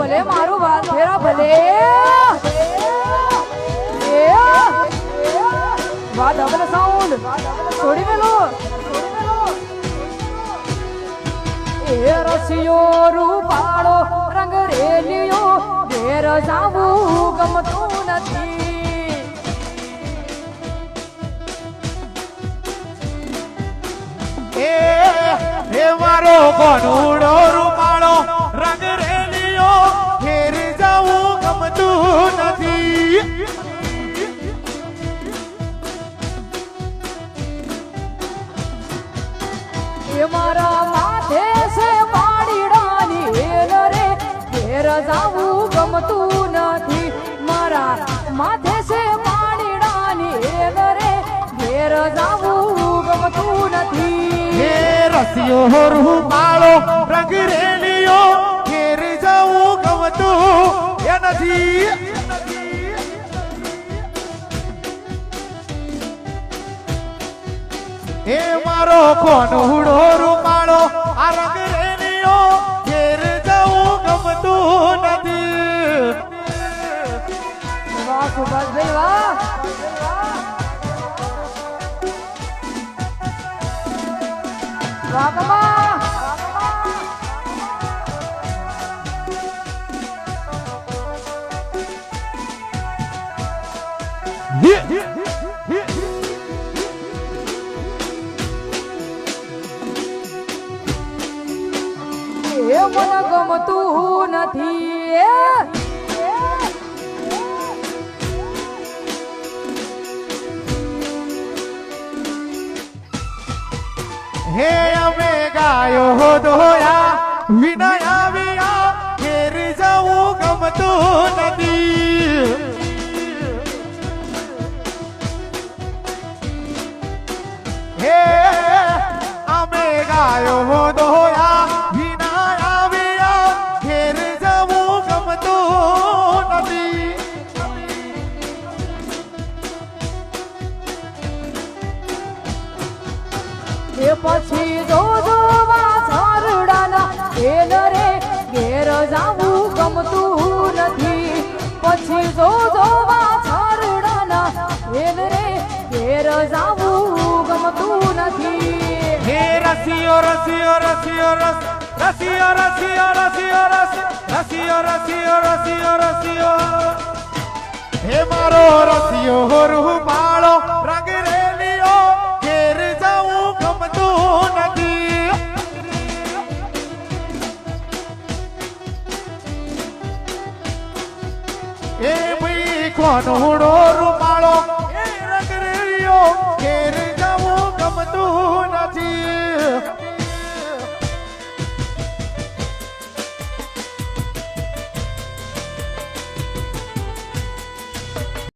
ભલે મારું વાત ફેરા, ભલે. વાત હવે સાઉન્ડ છોડી મેલો રસિયો રૂપાળો, રંગ રેલિયો, ઘેર જાવું ગમતું નથી. મારો કોનુડો ગમતું નથી. મારા માથે છે પાડીડાની હેલ રે. ઘેર જાવું ગમતું નથી. હે રસિયો રૂમાળો રંગ રેલિયો. ઘેર જાવું ગમતું એ નથી. એ મારો કોનુડો રૂમાળો? આ રંગ રેલીઓ ઘેર જવું ગમતું નથી. વાહ વાહ. મને ગમતું નથી. હે અમે ગાયો દોયા વિનય એ પછી જોજો વાછરડાના ઘેર રે ઘેર જાવું ગમતું નથી. પછી જોજો વાછરડાના ઘેર રે ઘેર જાવું ગમતું નથી. હે રસિયો રસિયો રસિયો, રસ, રસિયો રસિયો રસિયો, રસ, રસિયો રસિયો રસિયો રસિયો. હે મારો રસિયો રૂમાળો એ ભાઈ કોનુડો રૂમાળો